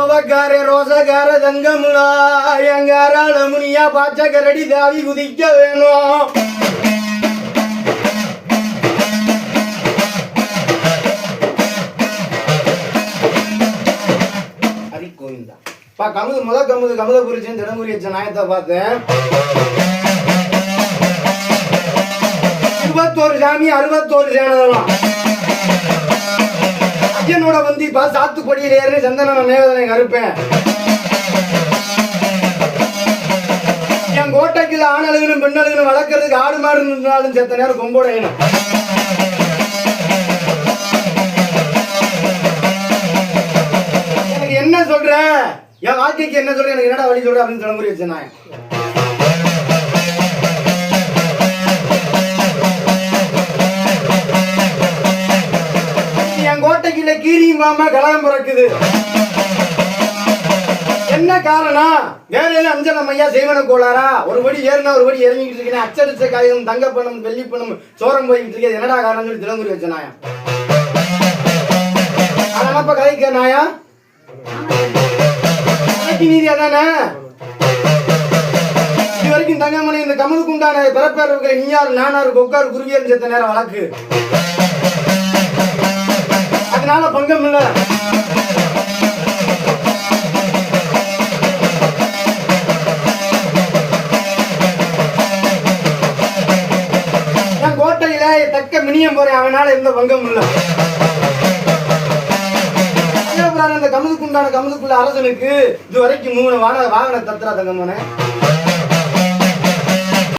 தோசைக்கார தங்கமுனா எங்காரால முனியா பாச்ச கரடி தாவி குதிக்க வேணும். பா கமுது முத கமுது கமுத புரிச்சேன் தினமுறி வச்ச நாயத்தை பார்த்தேன் இருபத்தோரு சாமி அறுபத்தோரு சேனதெல்லாம் கூட வந்து இப்ப சாத்துக்குடியில் ஏறி சந்தன நேவதனை கருப்பேன். என் கோட்டைக்குள்ள ஆணழுகணும் பெண்ணழுகணும் வளர்க்கறதுக்கு ஆடு மாடு நின்றாலும் செத்த நேரம் கொம்போடையணும் எனக்கு என்ன சொல்ற? என் வாழ்க்கைக்கு என்ன சொல்ற? எனக்கு என்னடா வழி சொல்ற அப்படின்னு தலைமுறை வச்சேன் நான் என் கீரியும் மாமா கலகம் பிறக்குது? என்ன காரணம்? வேலையில அஞ்சலம் ஐயா செய்வன கோளாரா ஒரு படி ஏறினா ஒரு படி இறங்கிட்டு இருக்கேன் அச்சடிச்ச காயம் தங்க பணம் வெள்ளி பணம் சோரம் போய்கிட்டு இருக்கேன் என்னடா காரணம் சொல்லி தினங்குறி வச்ச நாயா? அதனப்ப கதைக்க நாயா? நீதி அதானே? இது வரைக்கும் தங்கமணி இந்த கமலுக்கு உண்டான பிறப்பேர் நீயார் நானார் கொக்கார் குருவியர் செத்த நேரம் வழக்கு. அதனால பங்கம் இல்லை. கோட்டையில தக்க மினியம் போறேன். அவனால எந்த பங்கம் இல்ல. சிவபுராணம் இந்த அரசனுக்கு இது வரைக்கும் மூணு வாகன வாகன தத்திரா தங்கம்னே